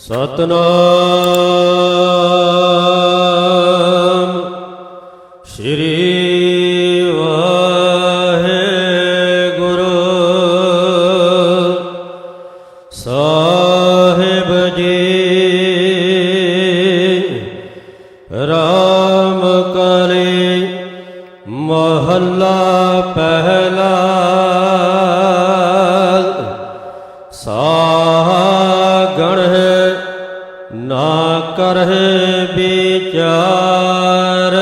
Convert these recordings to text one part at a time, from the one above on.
ਸਤਨਾਮ। ਸ੍ਰੀ ਵਾਹਿਗੁਰੂ। ਸਾਹਿਬ ਜੀ ਰਾਮ ਕਰੇ ਮਹੱਲਾ ਵਿਚਾਰ।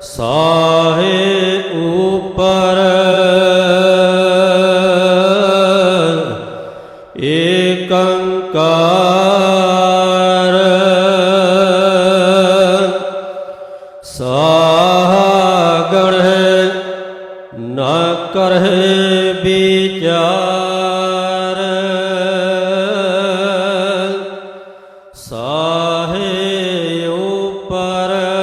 ਸਾਹੇ ਉਪਰ ਏਕੰਕਾਰ। ਸਾਗਣ ਉਪਰ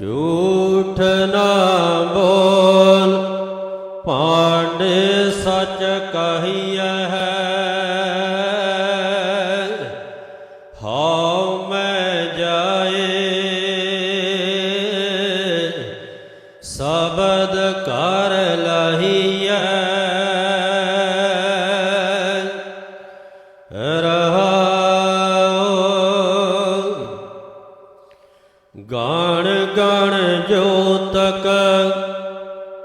ਝੂਠ ਨਾ ਬੋਲ ਪਾਂਡੇ ਸਚ ਕਹੀਐ ਹਉ ਮੈਂ ਜਾਏ ਸਬਦ ਕਰ ਲਹੀਐ।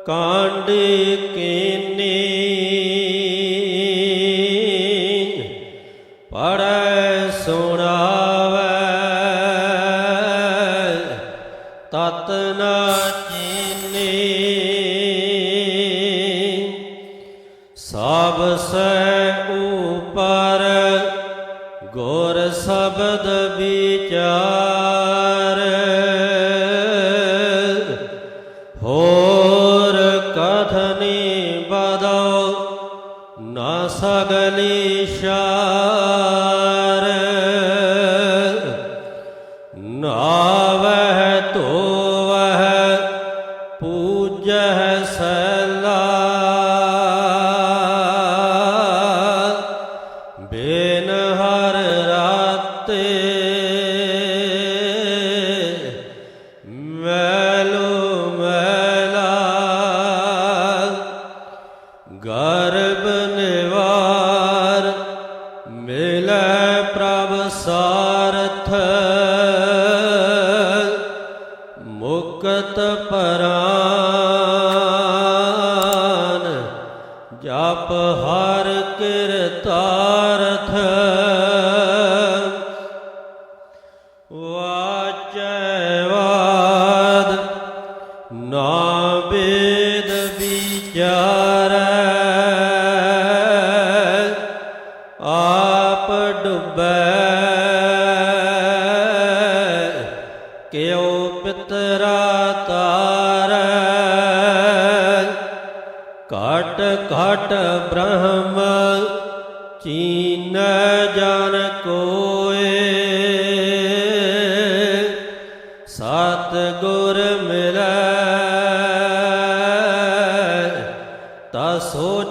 ਕਾਂਡੀ ਕੀਨੀ? ਪੜੈ ਸੁਣਾਵੈ ਤਤ ਨਾ ਚੀਨੀ। ਸਭ ਸੇ ਉਪਰ ਗੁਰ ਸ਼ਬਦ ਵਿਚਾਰ। ਨਾ ਸਗਲੀ ਸ਼ਾਰ ਨਾਵਹਿ ਧੋਵਹਿ ਪੂਜਹਿ ਸੈਲਾ ਬੇਨ ਹਰ ਰਾਤੇ ਸਾਰਥ ਮੁਕਤ ਪਰਾਨ ਜਪ ਹਰ ਕਿਰਤਾਰਥ ਵਾਚੈ ਕਿਉ ਪਿਤਰਾ ਤਾਰੈ? ਘਟ ਘਟ ਬ੍ਰਹਮ ਚੀਨ ਜਨ ਕੋਏ। ਸਤ ਗੁਰ ਮਿਲੈ ਤਾ ਸੋਜੀ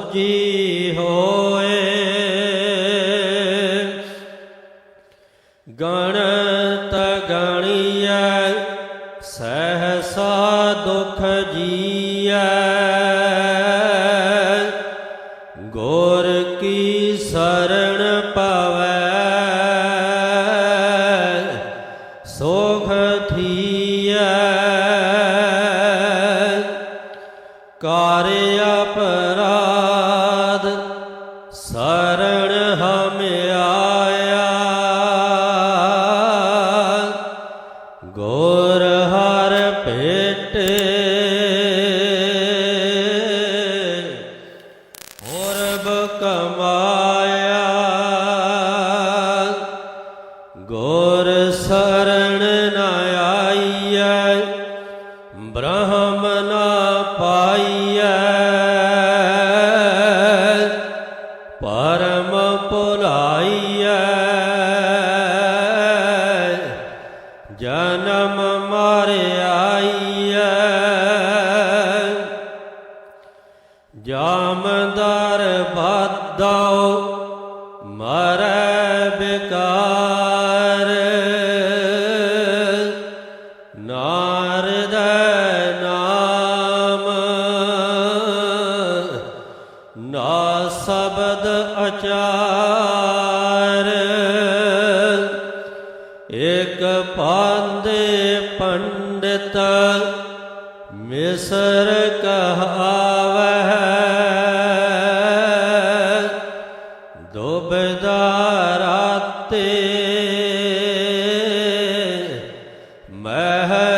ਜੀਐ ਗੁਰ ਕੀ ਸਰਣ ਪਵੈ ਸੋਖ ਥੀਐ। ਕਾਰ ਪਰਾ ਕਮਾਇਆ। ਗੁਰ ਸਰਣ ਨਾ ਆਈਐ ਬ੍ਰਹਮ ਨਾ ਪਾਈਐ। ਪਰਮ ਪੁਰਾਈਐ ਮਰੈ ਬਿਕਾਰ ਨਾਰਦ ਨਾਮ। ਨਾ ਸ਼ਬਦ ਅਚਾਰ। ਇਕ ਪਾਂਦੇ ਪੰਡਿਤ ਮਿਸਰ ਕਹਾ ਮਹਿਲ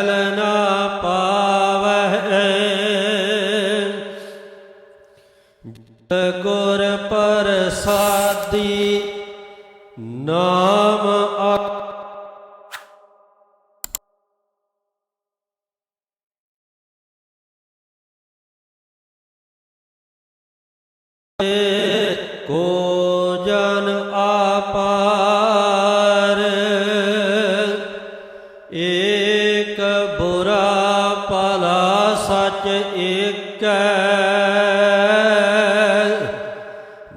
ਸਚ ਏਕੈ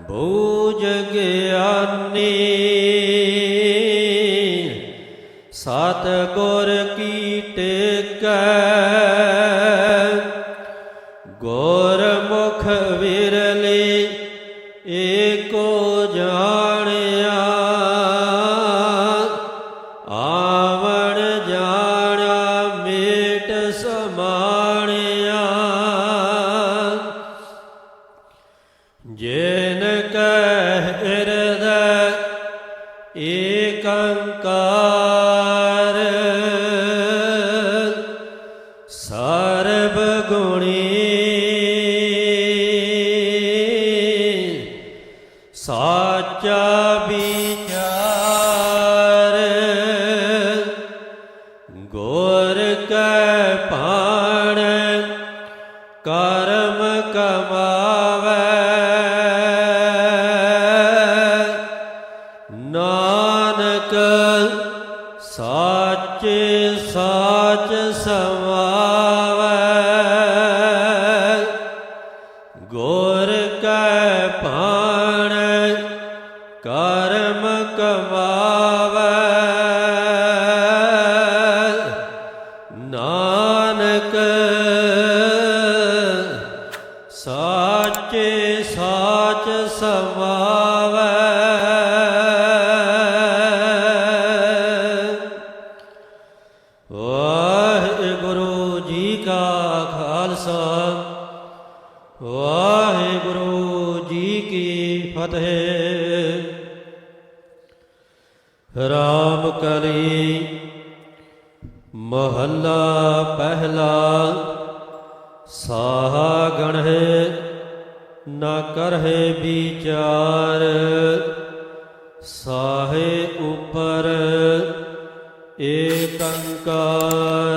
ਬੂਝ ਗਿਆਨੀ। ਸਤ ਗੁਰ ਕੀ ਟੇਕੈ ਗੁਰਮੁਖ ਵਿਰਲੇ ਜੇਨ ਕਹਿ ਹਿਰਦੈ ਏਕੰਕਾਰ। ਸਰਬ ਗੁਣੀ। ਸਾਚਾ ਵਿਚਾਰ ਨਾਨਕ ਸਾਚੇ ਵਾਹਿਗੁਰੂ ਜੀ ਕਾ ਖਾਲਸਾ, ਵਾਹਿਗੁਰੂ ਜੀ ਕੀ ਫਤਿਹ। ਰਾਮ ਕਲੀ ਮਹੱਲਾ ਪਹਿਲਾ, ਸਾਹਾ ਗਣਹਿ ਨਾ ਕਰਹਿ ਵਿਚਾਰ, ਸਾਹੇ ਉਪਰ ਏਕੰਕਾਰ